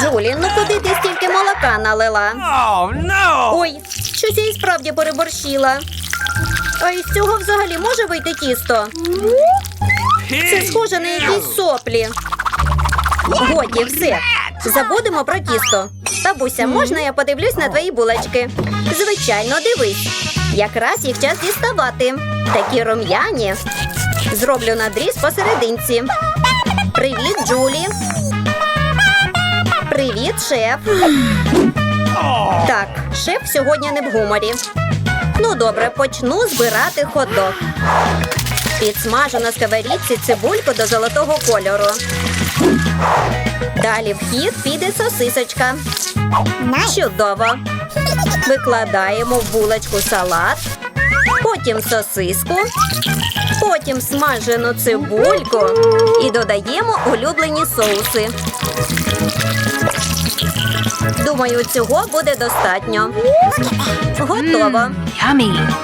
Джулі, ну куди ти стільки молока налила? Oh no! Ой, щось я і справді переборщила. А із цього взагалі може вийти тісто? Це схоже на якісь соплі. Годі, все. Забудемо про тісто. Бабуся, можна я подивлюсь на твої булочки? Звичайно, дивись. Якраз їх час діставати. Такі рум'яні. Зроблю надріз посерединці. Привіт, Джулі. Привіт, шеф. Так, шеф сьогодні не в гуморі. Ну добре, почну збирати хот-дог. Підсмажу на сковорідці цибульку до золотого кольору. Далі в хід піде сосисочка. Чудово. Викладаємо в булочку салат, потім сосиску, потім смажену цибульку і додаємо улюблені соуси. Думаю, цього буде достатньо. Готово.